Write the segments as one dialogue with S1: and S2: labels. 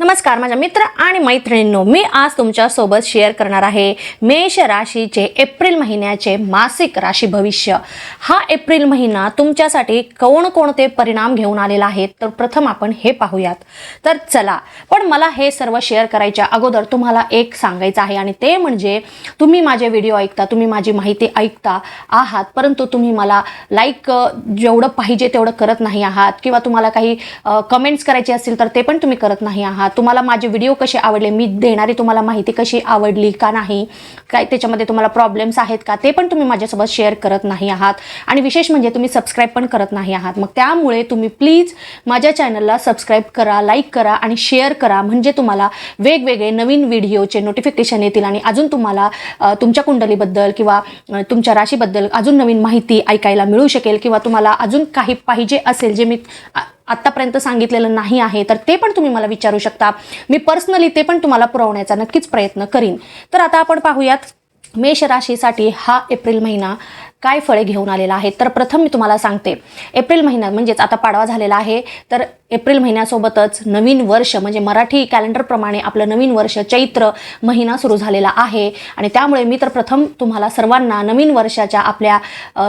S1: नमस्कार माझ्या मित्र आणि मैत्रिणींनो मी आज तुमच्यासोबत शेअर करणार आहे मेष राशीचे एप्रिल महिन्याचे मासिक राशी भविष्य. हा एप्रिल महिना तुमच्यासाठी कोणकोणते परिणाम घेऊन आलेला आहे तर प्रथम आपण हे पाहूयात. तर चला पण मला हे सर्व शेअर करायच्या अगोदर तुम्हाला एक सांगायचं आहे आणि ते म्हणजे तुम्ही माझे व्हिडिओ ऐकता तुम्ही माझी माहिती ऐकता आहात परंतु तुम्ही मला लाईक जेवढं पाहिजे तेवढं करत नाही आहात किंवा तुम्हाला काही कमेंट्स करायचे असतील तर ते पण तुम्ही करत नाही आहात. तुम्हाला माझे व्हिडिओ कसे आवडले? मी देणारी तुम्हाला माहिती कशी आवडली का नाही? काय त्याच्यामध्ये तुम्हाला प्रॉब्लेम्स आहेत का? ते पण तुम्ही माझ्यासोबत शेअर करत नाही आहात. आणि विशेष म्हणजे तुम्ही सबस्क्राईब पण करत नाही आहात. मग त्यामुळे तुम्ही प्लीज माझ्या चॅनलला सबस्क्राईब करा लाईक करा आणि शेअर करा. म्हणजे तुम्हाला वेगवेगळे नवीन व्हिडिओचे नोटिफिकेशन येतील आणि अजून तुम्हाला तुमच्या कुंडलीबद्दल किंवा तुमच्या राशीबद्दल अजून नवीन माहिती ऐकायला मिळू शकेल किंवा तुम्हाला अजून काही पाहिजे असेल जे मी आत्तापर्यंत सांगितलेलं नाही आहे तर ते पण तुम्ही मला विचारू शकता. मी पर्सनली ते पण तुम्हाला पुरवण्याचा नक्कीच प्रयत्न करीन. तर आता आपण पाहूयात मेष राशीसाठी हा एप्रिल महिना काय फळे घेऊन आलेला आहे? तर प्रथम मी तुम्हाला सांगते. एप्रिल महिना म्हणजेच आता पाडवा झालेला आहे. तर एप्रिल महिन्यासोबतच नवीन वर्ष म्हणजे मराठी कॅलेंडरप्रमाणे आपलं नवीन वर्ष चैत्र महिना सुरू झालेला आहे. आणि त्यामुळे मी तर प्रथम तुम्हाला सर्वांना नवीन वर्षाच्या आपल्या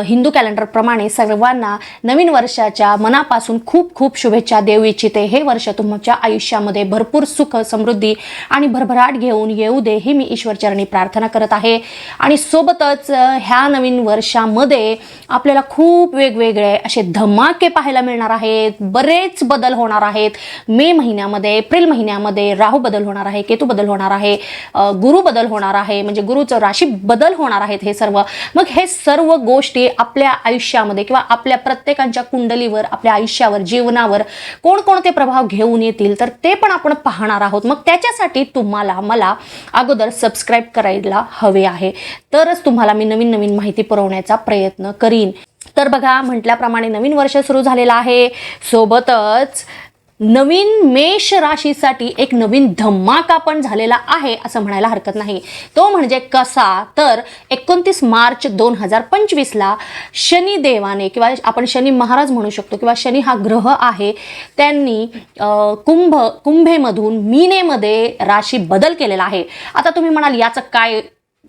S1: हिंदू कॅलेंडरप्रमाणे सर्वांना नवीन वर्षाच्या मनापासून खूप खूप शुभेच्छा देऊ इच्छिते. हे वर्ष तुमच्या आयुष्यामध्ये भरपूर सुख समृद्धी आणि भरभराट घेऊन येऊ दे ही मी ईश्वरचरणी प्रार्थना करत आहे. आणि सोबतच ह्या नवीन वर्षामध्ये आपल्याला खूप वेगवेगळे असे धमाके पाहायला मिळणार आहेत. बरेच बदल बदल होणार आहेत. मे महिन्यामध्ये एप्रिल महिन्यामध्ये राहू बदल होणार आहे केतू बदल होणार आहे गुरु बदल होणार आहे म्हणजे गुरुचं राशी बदल होणार आहेत हे सर्व. मग हे सर्व गोष्टी आपल्या आयुष्यामध्ये किंवा आपल्या प्रत्येकांच्या कुंडलीवर आपल्या आयुष्यावर जीवनावर कोणकोणते प्रभाव घेऊन येतील तर ते पण आपण पाहणार आहोत. मग त्याच्यासाठी तुम्हाला मला अगोदर सबस्क्राईब करायला हवे आहे. तरच तुम्हाला मी नवीन नवीन माहिती पुरवण्याचा प्रयत्न करीन. तर बघा म्हटल्याप्रमाणे नवीन वर्ष सुरू झालेलं आहे. सोबतच नवीन मेष राशीसाठी एक नवीन धमाका पण झालेला आहे असं म्हणायला हरकत नाही. तो म्हणजे कसा? तर एकोणतीस मार्च दोन हजार पंचवीसला शनिदेवाने किंवा आपण शनी महाराज म्हणू शकतो किंवा शनी हा ग्रह आहे त्यांनी कुंभ कुंभेमधून मीनेमध्ये राशी बदल केलेला आहे. आता तुम्ही म्हणाल याचं काय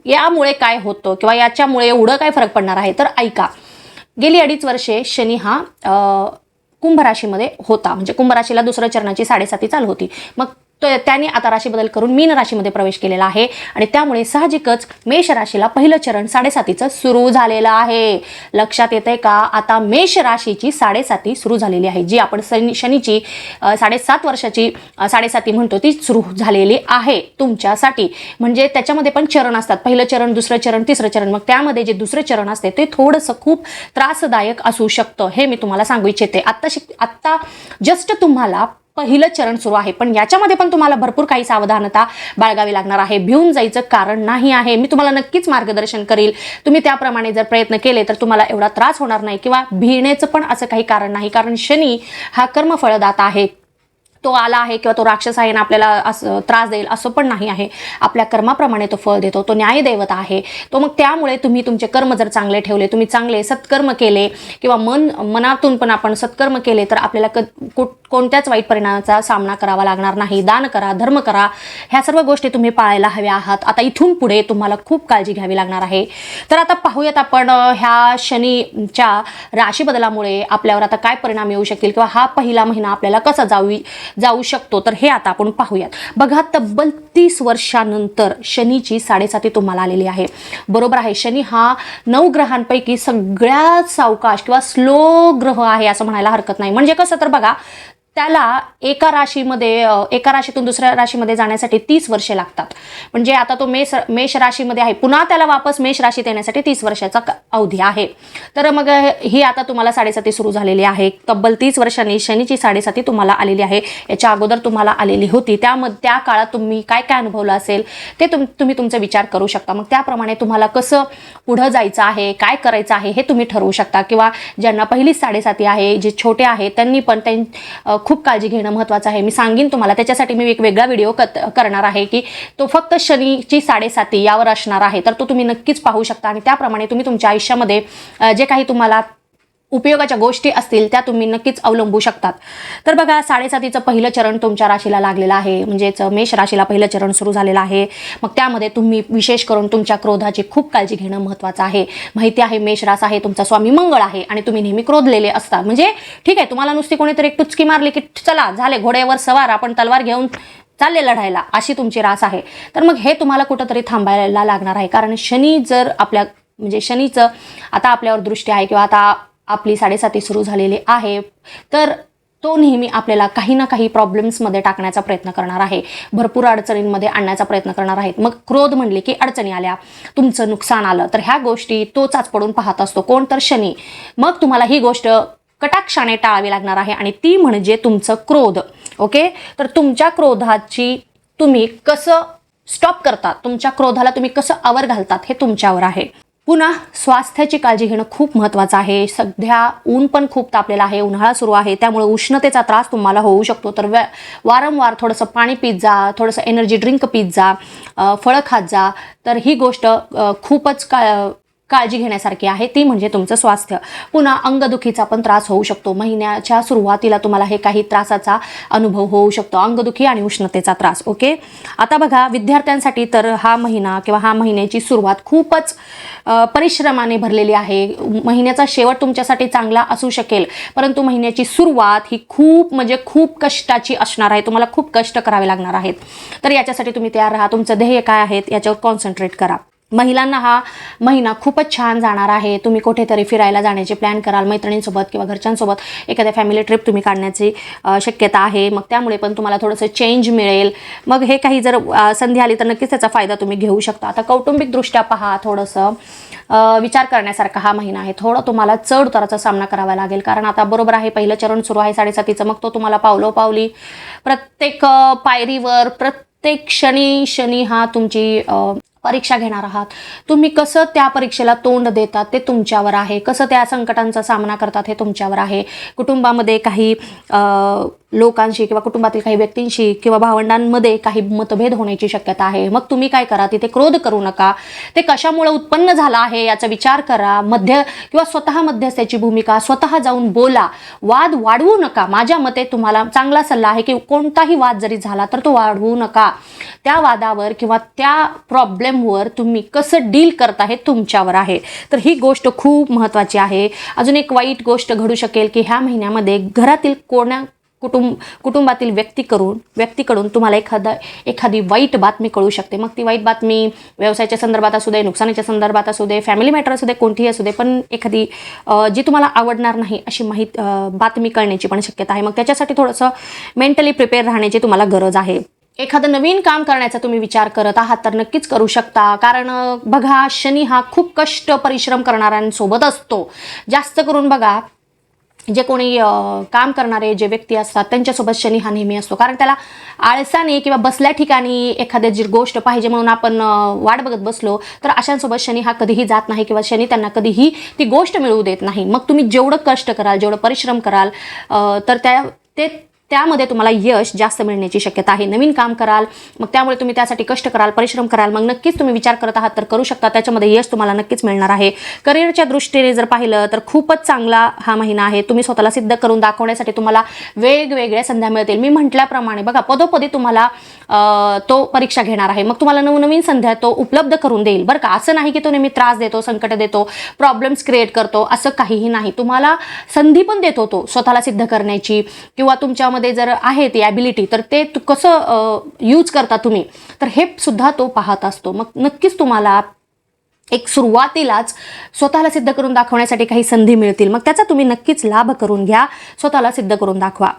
S1: यामुळे काय होतं किंवा याच्यामुळे एवढं काय फरक पडणार आहे? तर ऐका. गेली अडीच वर्षे शनी हा कुंभ राशीमध्ये होता. म्हणजे कुंभ राशीला दुसऱ्या चरणाची साडेसाती चालू होती. मग तर त्याने आता राशी बदल करून मीन राशीमध्ये प्रवेश केलेला आहे. आणि त्यामुळे साहजिकच मेष राशीला पहिलं चरण साडेसातीचं सुरू झालेलं आहे. लक्षात येते का? आता मेष राशीची साडेसाती सुरू झालेली आहे. जी आपण शनी शनीची साडेसात वर्षाची साडेसाती म्हणतो ती सुरू झालेली आहे तुमच्यासाठी. म्हणजे त्याच्यामध्ये पण चरण असतात. पहिलं चरण दुसरं चरण तिसरं चरण. मग त्यामध्ये जे दुसरं चरण असते ते थोडंसं खूप त्रासदायक असू शकतं. हे मी तुम्हाला सांगू इच्छिते. आत्ता शिक आत्ता जस्ट तुम्हाला पहिलं चरण सुरू आहे. पण याच्यामध्ये पण तुम्हाला भरपूर काही सावधानता बाळगावी लागणार आहे. भिवून जायचं कारण नाही आहे. मी तुम्हाला नक्कीच मार्गदर्शन करील. तुम्ही त्याप्रमाणे जर प्रयत्न केले तर तुम्हाला एवढा त्रास होणार नाही किंवा भिण्याचं पण असं काही कारण नाही. कारण शनी हा कर्मफळदाता आहे. तो आला आहे किंवा तो राक्षस आहे ना आपल्याला असं त्रास देईल असं पण नाही आहे. आपल्या कर्माप्रमाणे तो फळ देतो. तो न्यायदैवता आहे. तो मग त्यामुळे तुम्ही तुमचे कर्म जर चांगले ठेवले तुम्ही चांगले सत्कर्म केले किंवा मन मनातून पण आपण सत्कर्म केले तर आपल्याला क कुठ- कोणत्याच वाईट परिणामाचा सामना करावा लागणार नाही. दान करा धर्म करा ह्या सर्व गोष्टी तुम्ही पाळायला हव्या आहात. आता इथून पुढे तुम्हाला खूप काळजी घ्यावी लागणार आहे. तर आता पाहूयात आपण ह्या शनीच्या राशी बदलामुळे आपल्यावर आता काय परिणाम येऊ शकतील किंवा हा पहिला महिना आपल्याला कसा जाऊ जाऊ शकतो? तर हे आता आपण पाहूयात. बघा तब्बल तीस वर्षानंतर शनीची साडेसाती तुम्हाला आलेली आहे. बरोबर आहे शनी हा नऊ ग्रहांपैकी सगळ्यात सावकाश किंवा स्लो ग्रह आहे असं म्हणायला हरकत नाही. म्हणजे कसं तर बघा त्याला एका राशीमध्ये एका राशीतून दुसऱ्या राशीमध्ये जाण्यासाठी तीस वर्षे लागतात. म्हणजे आता तो मेष मेष राशीमध्ये आहे. पुन्हा त्याला वापस मेष राशीत येण्यासाठी तीस वर्षाचा क- अवधी आहे. तर मग ही आता तुम्हाला साडेसाती सुरू झालेली आहे. तब्बल तीस वर्षांनी शनीची साडेसाती तुम्हाला आलेली आहे. याच्या अगोदर तुम्हाला आलेली होती. त्यामध्ये त्या काळात तुम्ही काय काय अनुभवलं असेल ते तुम तुम्ही तुमचा विचार करू शकता. मग त्याप्रमाणे तुम्हाला कसं पुढं जायचं आहे काय करायचं आहे हे तुम्ही ठरवू शकता. किंवा ज्यांना पहिलीच साडेसाती आहे जे छोटे आहेत त्यांनी पण त्यां खूप काळजी घेणं महत्त्वाचं आहे. मी सांगेन तुम्हाला त्याच्यासाठी मी एक वेगळा व्हिडिओ कत करणार आहे की तो फक्त शनीची साडेसाती यावर असणार आहे. तर तो तुम्ही नक्कीच पाहू शकता आणि त्याप्रमाणे तुम्ही तुमच्या आयुष्यामध्ये जे काही तुम्हाला उपयोगाच्या गोष्टी असतील त्या तुम्ही नक्कीच अवलंबू शकतात. तर बघा साडेसातीचं पहिलं चरण तुमच्या राशीला लागलेलं आहे. म्हणजेच मेष राशीला पहिलं चरण सुरू झालेलं आहे. मग त्यामध्ये तुम्ही विशेष करून तुमच्या क्रोधाची खूप काळजी घेणं महत्त्वाचं आहे. माहिती आहे मेष रास आहे तुमचा स्वामी मंगळ आहे आणि तुम्ही नेहमी क्रोधलेले असता. म्हणजे ठीक आहे तुम्हाला नुसती कोणीतरी एक टुचकी मारली की चला झाले घोड्यावर सवार आपण तलवार घेऊन चालले लढायला अशी तुमची रास आहे. तर मग हे तुम्हाला कुठंतरी थांबायला लागणार आहे. कारण शनी जर आपल्या म्हणजे शनीचं आता आपल्यावर दृष्टी आहे किंवा आता आपली साडेसाती सुरू झालेली आहे तर तो नेहमी आपल्याला काही ना काही प्रॉब्लेम्समध्ये टाकण्याचा प्रयत्न करणार आहे. भरपूर अडचणींमध्ये आणण्याचा प्रयत्न करणार आहेत. मग क्रोध म्हणले की अडचणी आल्या. तुमचं नुकसान आलं. तर ह्या गोष्टी तो चाच पडून पाहत असतो. कोण? तर शनी. मग तुम्हाला ही गोष्ट कटाक्षाने टाळावी लागणार आहे आणि ती म्हणजे तुमचं क्रोध. ओके? तर तुमच्या क्रोधाची तुम्ही कसं स्टॉप करता? तुमच्या क्रोधाला तुम्ही कसं आवर घालतात हे तुमच्यावर आहे. पुन्हा स्वास्थ्याची काळजी घेणं खूप महत्त्वाचं आहे. सध्या ऊन पण खूप तापलेलं आहे उन्हाळा सुरू आहे त्यामुळे उष्णतेचा त्रास तुम्हाला होऊ शकतो. तर व्या वारंवार थोडंसं पाणी पित जा थोडंसं एनर्जी ड्रिंक पित जा फळं खात जा. तर ही गोष्ट खूपच का काळजी घेण्यासारखी आहे ती म्हणजे तुमचं स्वास्थ्य. पुन्हा अंगदुखीचा पण त्रास होऊ शकतो. महिन्याच्या सुरुवातीला तुम्हाला हे काही त्रासाचा अनुभव होऊ शकतो. अंगदुखी आणि उष्णतेचा त्रास ओके? आता बघा विद्यार्थ्यांसाठी तर हा महिना किंवा हा महिन्याची सुरुवात खूपच परिश्रमाने भरलेली आहे. महिन्याचा शेवट तुमच्यासाठी चांगला असू शकेल परंतु महिन्याची सुरुवात ही खूप म्हणजे खूप कष्टाची असणार आहे. तुम्हाला खूप कष्ट करावे लागणार आहेत. तर याच्यासाठी तुम्ही तयार राहा. तुमचं ध्येय काय आहेत याच्यावर कॉन्सन्ट्रेट करा. महिलांना हा महिना खूपच छान जाणार आहे. तुम्ही कुठेतरी फिरायला जाण्याचे प्लॅन कराल मैत्रिणींसोबत किंवा घरच्यांसोबत एखाद्या फॅमिली ट्रिप तुम्ही काढण्याची शक्यता आहे. मग त्यामुळे पण तुम्हाला थोडंसं चेंज मिळेल. मग हे काही जर संधी आली तर नक्कीच त्याचा फायदा तुम्ही घेऊ शकता. आता कौटुंबिकदृष्ट्या पहा थोडंसं विचार करण्यासारखा हा महिना आहे. थोडं तुम्हाला चढ उताराचा सामना करावा लागेल. कारण आता बरोबर आहे पहिलं चरण सुरू आहे साडेसातीचं. मग तो तुम्हाला पावलोपावली प्रत्येक पायरीवर प्रत्येक क्षणी शनी हा तुमची परीक्षा घेणार आहात. तुम्ही कसं त्या परीक्षेला तोंड देतात ते तुमच्यावर आहे. कसं त्या संकटांचा सामना करतात हे तुमच्यावर आहे. कुटुंबामध्ये काही लोकांशी किंवा कुटुंबातील काही व्यक्तींशी किंवा भावंडांमध्ये काही मतभेद होण्याची शक्यता आहे. मग तुम्ही काय करा? तिथे क्रोध करू नका. ते कशामुळे उत्पन्न झालं आहे याचा विचार करा. मध्य किंवा स्वतः मध्यस्थ्याची भूमिका स्वतः जाऊन बोला. वाद वाढवू नका. माझ्या मते तुम्हाला चांगला सल्ला आहे की कोणताही वाद जरी झाला तर तो वाढवू नका. त्या वादावर किंवा त्या प्रॉब्लेम प्रॉब्लेमवर तुम्ही कसं डील करता हे तुमच्यावर आहे. तर ही गोष्ट खूप महत्त्वाची आहे. अजून एक वाईट गोष्ट घडू शकेल की ह्या महिन्यामध्ये घरातील कोणा कुटुंब कुटुंबातील व्यक्तीकडून व्यक्तीकडून तुम्हाला एखादा एखादी वाईट बातमी कळू शकते. मग ती वाईट बातमी व्यवसायाच्या संदर्भात असू दे नुकसानीच्या संदर्भात असू दे फॅमिली मॅटर असू दे कोणतीही असू दे पण एखादी जी तुम्हाला आवडणार नाही अशी माहीत बातमी कळण्याची पण शक्यता आहे. मग त्याच्यासाठी थोडंसं मेंटली प्रिपेअर राहण्याची तुम्हाला गरज आहे. एखादं नवीन काम करण्याचा तुम्ही विचार करत आहात तर नक्कीच करू शकता. कारण बघा शनी हा खूप कष्ट परिश्रम करणाऱ्यांसोबत असतो. जास्त करून बघा जे कोणी काम करणारे जे व्यक्ती असतात त्यांच्यासोबत शनी हा नेहमी असतो. कारण त्याला आळसाने किंवा बसल्या ठिकाणी एखाद्या जी गोष्ट पाहिजे म्हणून आपण वाट बघत बसलो तर अशांसोबत शनी हा कधीही जात नाही किंवा शनी त्यांना कधीही ती गोष्ट मिळवू देत नाही. मग तुम्ही जेवढं कष्ट कराल जेवढं परिश्रम कराल तर त्या ते त्यामध्ये तुम्हाला यश जास्त मिळण्याची शक्यता आहे. नवीन काम कराल मग त्यामुळे तुम्ही त्यासाठी कष्ट कराल परिश्रम कराल मग नक्कीच तुम्ही विचार करत आहात तर करू शकता. त्याच्यामध्ये यश तुम्हाला नक्कीच मिळणार आहे. करिअरच्या दृष्टीने जर पाहिलं तर खूपच चांगला हा महिना आहे. तुम्ही स्वतःला सिद्ध करून दाखवण्यासाठी तुम्हाला वेगवेगळ्या संध्या मिळतील. मी म्हटल्याप्रमाणे बघा पदोपदी तुम्हाला तो परीक्षा घेणार आहे. मग तुम्हाला नवनवीन संध्या तो उपलब्ध करून देईल. बरं का? असं नाही की तो नेहमी त्रास देतो संकट देतो प्रॉब्लेम्स क्रिएट करतो असं काहीही नाही. तुम्हाला संधी पण देतो तो स्वतःला सिद्ध करण्याची किंवा तुमच्यामध्ये जर आहे ती ॲबिलिटी तर ते कसं यूज करता तुम्ही? तर हे सुद्धा तो पाहत असतो. मग नक्कीच तुम्हाला एक सुरुवातीलाच स्वतःला सिद्ध करून दाखवण्यासाठी काही संधी मिळतील. मग त्याचा तुम्ही नक्कीच लाभ करून घ्या. स्वतःला सिद्ध करून दाखवा.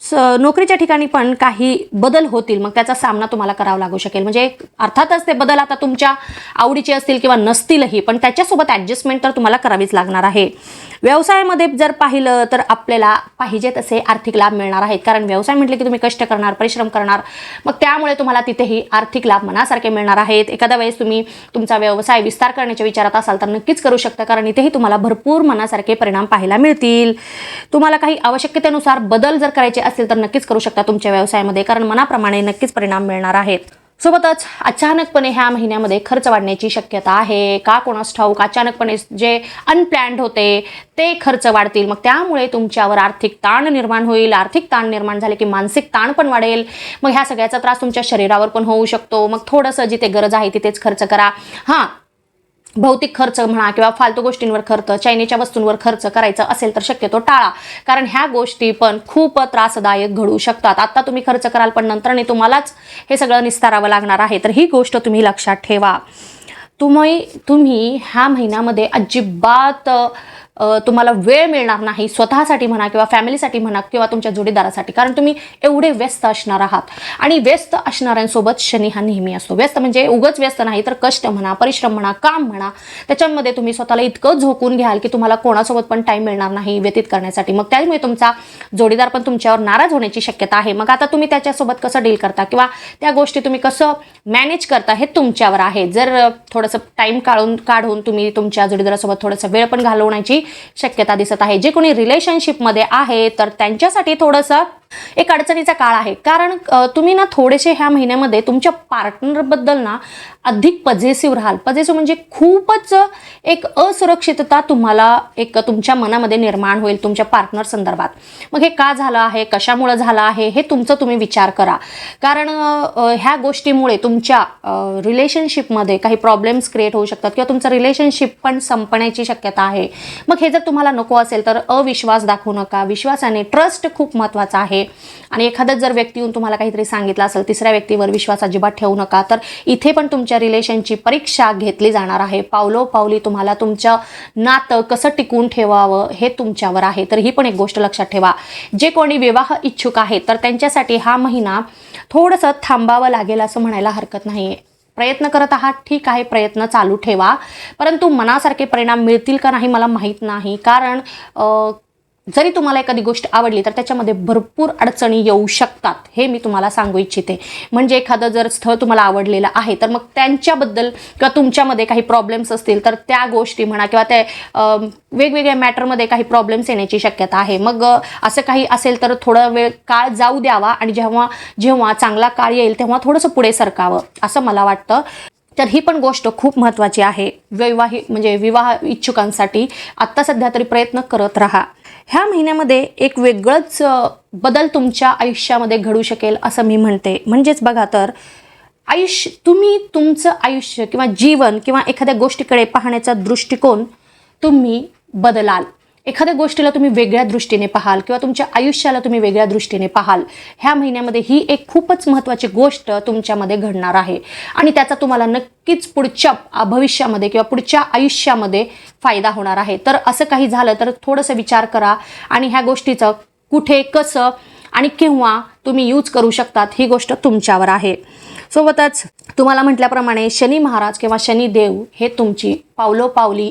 S1: स नोकरीच्या ठिकाणी पण काही बदल होतील. मग त्याचा सामना तुम्हाला करावा लागू शकेल. म्हणजे अर्थातच ते बदल आता तुमच्या आवडीचे असतील किंवा नसतीलही पण त्याच्यासोबत ॲडजस्टमेंट तर तुम्हाला करावीच लागणार आहे. व्यवसायामध्ये जर पाहिलं तर आपल्याला पाहिजे तसे आर्थिक लाभ मिळणार आहेत. कारण व्यवसाय म्हटले की तुम्ही कष्ट करणार परिश्रम करणार मग त्यामुळे तुम्हाला तिथेही आर्थिक लाभ मनासारखे मिळणार आहेत. एखाद्या वेळेस तुम्ही तुमचा व्यवसाय विस्तार करण्याच्या विचारात असाल तर नक्कीच करू शकता कारण इथेही तुम्हाला भरपूर मनासारखे परिणाम पाहायला मिळतील. तुम्हाला काही आवश्यकतेनुसार बदल जर करायचे असतील तर नक्कीच करू शकता तुमच्या व्यवसायामध्ये कारण मनाप्रमाणे नक्कीच परिणाम मिळणार आहेत. सोबतच अचानकपणे ह्या महिन्यामध्ये खर्च वाढण्याची शक्यता आहे. का कोणास ठाऊक? अचानकपणे जे अनप्लॅन्ड होते ते खर्च वाढतील. मग त्यामुळे तुमच्यावर आर्थिक ताण निर्माण होईल. आर्थिक ताण निर्माण झाले की मानसिक ताण पण वाढेल. मग ह्या सगळ्याचा त्रास तुमच्या शरीरावर पण होऊ शकतो. मग थोडंसं जिथे गरज आहे तिथेच खर्च करा. हां भौतिक खर्च म्हणा किंवा फालतू गोष्टींवर खर्च चायनीच्या वस्तूंवर खर्च करायचा असेल तर शक्यतो टाळा. कारण ह्या गोष्टी पण खूप त्रासदायक घडू शकतात. आता तुम्ही खर्च कराल पण नंतर तुम्हालाच हे सगळं निस्तारावं लागणार आहे. तर ही गोष्ट तुम्ही लक्षात ठेवा. तुम्ही तुम्ही ह्या महिन्यामध्ये अजिबात तुम्हाला वेळ मिळणार नाही स्वतःसाठी म्हणा किंवा फॅमिलीसाठी म्हणा किंवा तुमच्या जोडीदारासाठी. कारण तुम्ही एवढे व्यस्त असणार आहात. आणि व्यस्त असणाऱ्यांसोबत शनी हा नेहमी असतो. व्यस्त म्हणजे उगच व्यस्त नाही तर कष्ट म्हणा परिश्रम म्हणा काम म्हणा त्याच्यामध्ये तुम्ही स्वतःला इतकं झोकून घ्याल की तुम्हाला कोणासोबत पण टाईम मिळणार नाही व्यतीत करण्यासाठी. मग त्यामुळे तुमचा जोडीदार पण तुमच्यावर नाराज होण्याची शक्यता आहे. मग आता तुम्ही त्याच्यासोबत कसं डील करता किंवा त्या गोष्टी तुम्ही कसं मॅनेज करता हे तुमच्यावर आहे. जर थोडंसं टाईम काढून काढून तुम्ही तुमच्या जोडीदारासोबत थोडंसं वेळ पण घालवण्याची शक्यता दिसत आहे. जे कोणी रिलेशनशिपमध्ये आहे तर त्यांच्यासाठी थोडंसं एक अडचणीचा काळ आहे. कारण तुम्ही ना थोडेसे ह्या महिन्यामध्ये तुमच्या पार्टनरबद्दल ना अधिक पझेसिव्ह राहाल. पझेसिव्ह म्हणजे खूपच एक असुरक्षितता तुम्हाला एक तुमच्या मनामध्ये निर्माण होईल तुमच्या पार्टनर संदर्भात. मग हे का झालं आहे? कशामुळं झालं आहे? हे तुमचं तुम्ही विचार करा. कारण ह्या गोष्टीमुळे तुमच्या रिलेशनशिपमध्ये काही प्रॉब्लेम्स क्रिएट होऊ शकतात किंवा तुमचं रिलेशनशिप पण संपण्याची शक्यता आहे. मग हे जर तुम्हाला नको असेल तर अविश्वास दाखवू नका. विश्वासाने ट्रस्ट खूप महत्त्वाचा आहे. आणि एखादा जर व्यक्ती येऊन तुम्हाला काहीतरी सांगितलं असेल तिसऱ्या व्यक्तीवर विश्वास अजिबात ठेवू नका तर इथे पण तुमच्या रिलेशनची परीक्षा घेतली जाणार आहे. पावलो पावली तुम्हाला तुमचं नातं कसं टिकून ठेवावं हे तुमच्यावर आहे. तर ही पण एक गोष्ट लक्षात ठेवा. जे कोणी विवाह इच्छुक आहेत तर त्यांच्यासाठी हा महिना थोडंसं थांबावं लागेल असं म्हणायला हरकत नाही प्रयत्न करत आहात ठीक आहे प्रयत्न चालू ठेवा. परंतु मनासारखे परिणाम मिळतील का नाही मला माहीत नाही. कारण जरी तुम्हाला एखादी गोष्ट आवडली तर त्याच्यामध्ये भरपूर अडचणी येऊ शकतात. हे मी तुम्हाला सांगू इच्छिते. म्हणजे एखादं जर स्थळ तुम्हाला आवडलेलं आहे तर मग त्यांच्याबद्दल किंवा तुमच्यामध्ये काही प्रॉब्लेम्स असतील तर त्या गोष्टी म्हणा किंवा त्या वेगवेगळ्या मॅटरमध्ये काही प्रॉब्लेम्स येण्याची शक्यता आहे. मग असं काही असेल तर थोडा वेळ काळ जाऊ द्यावा आणि जेव्हा जेव्हा चांगला काळ येईल तेव्हा थोडंसं पुढे सरकावं असं मला वाटतं. तर ही पण गोष्ट खूप महत्त्वाची आहे. वैवाहिक म्हणजे विवाह इच्छुकांसाठी आत्ता सध्या तरी प्रयत्न करत राहा. ह्या महिन्यामध्ये एक वेगळंच बदल तुमच्या आयुष्यामध्ये घडू शकेल असं मी म्हणते. म्हणजेच बघा तर आयुष्य तुम्ही तुमचं आयुष्य किंवा जीवन किंवा एखाद्या गोष्टीकडे पाहण्याचा दृष्टिकोन तुम्ही बदलाल. एखाद्या गोष्टीला तुम्ही वेगळ्या दृष्टीने पाहाल किंवा तुमच्या आयुष्याला तुम्ही वेगळ्या दृष्टीने पाहाल ह्या महिन्यामध्ये ही एक खूपच महत्त्वाची गोष्ट तुमच्यामध्ये घडणार आहे. आणि त्याचा तुम्हाला नक्कीच पुढच्या भविष्यामध्ये किंवा पुढच्या आयुष्यामध्ये फायदा होणार आहे. तर असं काही झालं तर थोडंसं विचार करा आणि ह्या गोष्टीचं कुठे कसं आणि केव्हा तुम्ही यूज करू शकतात ही गोष्ट तुमच्यावर आहे. सोबतच तुम्हाला म्हटल्याप्रमाणे शनी महाराज किंवा शनी देव हे तुमची पावलोपावली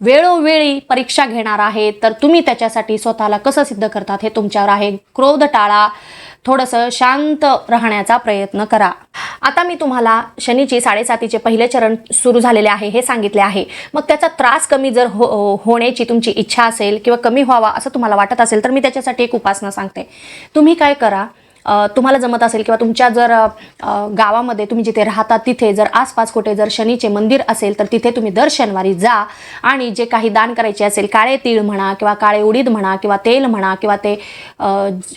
S1: वेळोवेळी परीक्षा घेणार आहे तर तुम्ही त्याच्यासाठी स्वतःला कसं सिद्ध करतात हे तुमच्यावर आहे. क्रोध टाळा. थोडंसं शांत राहण्याचा प्रयत्न करा. आता मी तुम्हाला शनीची साडेसातीचे पहिले चरण सुरू झालेले आहे हे सांगितले आहे. मग त्याचा त्रास कमी जर हो होण्याची तुमची इच्छा असेल किंवा कमी व्हावा असं तुम्हाला वाटत असेल तर मी त्याच्यासाठी एक उपासना सांगते. तुम्ही काय करा तुम्हाला जमत असेल किंवा तुमच्या जर गावामध्ये तुम्ही जिथे राहता तिथे जर आसपास कुठे जर शनीचे मंदिर असेल तर तिथे तुम्ही दर शनिवारी जा. आणि जे काही दान करायचे असेल काळे तीळ म्हणा किंवा काळे उडीद म्हणा किंवा तेल म्हणा किंवा ते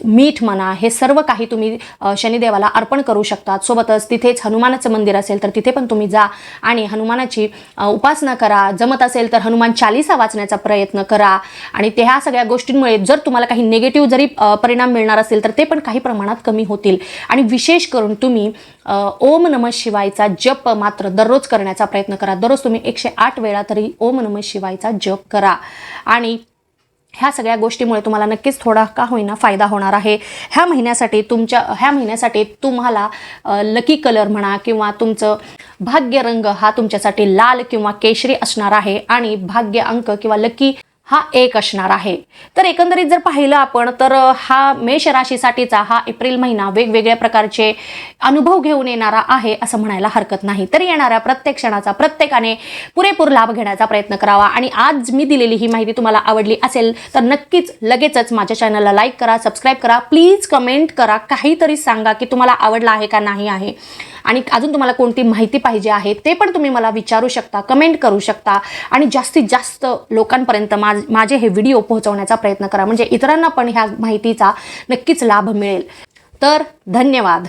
S1: मीठ म्हणा हे सर्व काही तुम्ही शनिदेवाला अर्पण करू शकतात. सोबतच तिथेच हनुमानाचं मंदिर असेल तर तिथे पण तुम्ही जा. आणि हनुमानाची उपासना करा. जमत असेल तर हनुमान चालिसा वाचण्याचा प्रयत्न करा. आणि ते ह्या सगळ्या गोष्टींमुळे जर तुम्हाला काही निगेटिव्ह जरी परिणाम मिळणार असेल तर ते पण काही प्रमाणात कमी होतील. आणि विशेष करून तुम्ही ओम नम शिवायचा जप मात्र दररोज करण्याचा प्रयत्न करा. दररोज तुम्ही एकशे आठ वेळा तरी ओम नम शिवायचा जप करा. आणि ह्या सगळ्या गोष्टीमुळे तुम्हाला नक्कीच थोडा का होईना फायदा होणार आहे. ह्या महिन्यासाठी तुमच्या ह्या महिन्यासाठी तुम्हाला लकी कलर म्हणा किंवा तुमचं भाग्य रंग हा तुमच्यासाठी लाल किंवा केशरी असणार आहे. आणि भाग्य अंक किंवा लकी हा एक असणार आहे. तर एकंदरीत जर पाहिलं आपण तर हा मेष राशीसाठीचा हा एप्रिल महिना वेगवेगळ्या प्रकारचे अनुभव घेऊन येणारा आहे असं म्हणायला हरकत नाही. तर येणाऱ्या प्रत्येक क्षणाचा प्रत्येकाने पुरेपूर लाभ घेण्याचा प्रयत्न करावा. आणि आज मी दिलेली ही माहिती तुम्हाला आवडली असेल तर नक्कीच लगेचच माझ्या चॅनलला लाईक करा सबस्क्राईब करा. प्लीज कमेंट करा. काहीतरी सांगा की तुम्हाला आवडला आहे का नाही आहे. आणि अजून तुम्हाला कोणती माहिती पाहिजे आहे ते पण तुम्ही मला विचारू शकता कमेंट करू शकता. आणि जास्तीत जास्त लोकांपर्यंत माझ माझे हे व्हिडिओ पोहोचवण्याचा प्रयत्न करा. म्हणजे इतरांना पण ह्या माहितीचा नक्कीच लाभ मिळेल. तर धन्यवाद.